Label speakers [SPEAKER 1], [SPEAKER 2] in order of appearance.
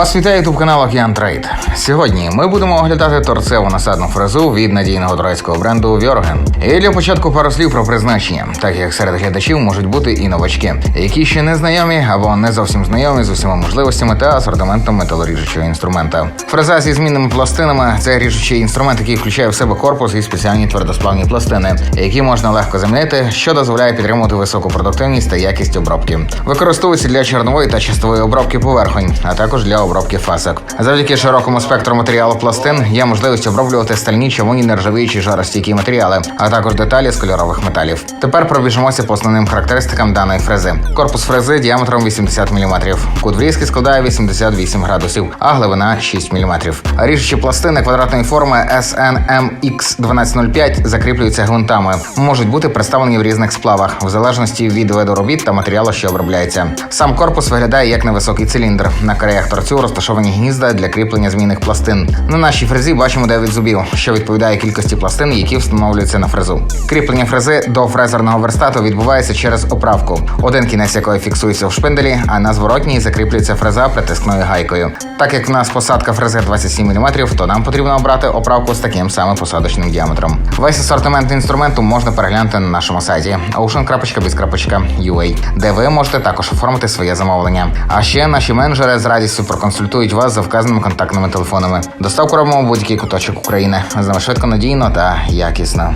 [SPEAKER 1] Вас вітає ютуб канал Океан Трейд. Сьогодні ми будемо оглядати торцеву насадну фрезу від надійного турецького бренду Вьорген. І для початку пару слів про призначення, так як серед глядачів можуть бути і новачки, які ще не знайомі або не зовсім знайомі з усіма можливостями та асортиментом металоріжучого інструмента. Фреза зі змінними пластинами це ріжучий інструмент, який включає в себе корпус і спеціальні твердосплавні пластини, які можна легко замінити, що дозволяє підтримувати високу продуктивність та якість обробки. Використовується для чорнової та чистової обробки поверхонь, а також для обробки фасок. Завдяки широкому спектру матеріалу пластин є можливість оброблювати стальні, човуні, нержавіючі жаростійкі матеріали, а також деталі з кольорових металів. Тепер пробіжимося по основним характеристикам даної фрези. Корпус фрези діаметром 80 мм. Кут врізки складає 88 градусів, а глибина 6 мм. Ріжучі пластини квадратної форми SNMX 1205 закріплюються гвинтами. Можуть бути представлені в різних сплавах, в залежності від виду робіт та матеріалу, що обробляється. Сам корпус виглядає як невисокий циліндр. На краях торцю розташовані гнізда для кріплення змінних пластин. На нашій фрезі бачимо 9 зубів, що відповідає кількості пластин, які встановлюються на фрезу. Кріплення фрези до фрезерного верстату відбувається через оправку, один кінець якої фіксується в шпинделі, а на зворотній закріплюється фреза притискною гайкою. Так як в нас посадка фрези 27 мм, то нам потрібно обрати оправку з таким самим посадочним діаметром. Весь асортимент інструменту можна переглянути на нашому сайті ocean.biz.ua, де ви можете також оформити своє замовлення. А ще наші менеджери з радістю проконсультують вас за вказаними контактними телефонами. Доставку робимо будь-який куточок України. З нами швидко, надійно та якісно.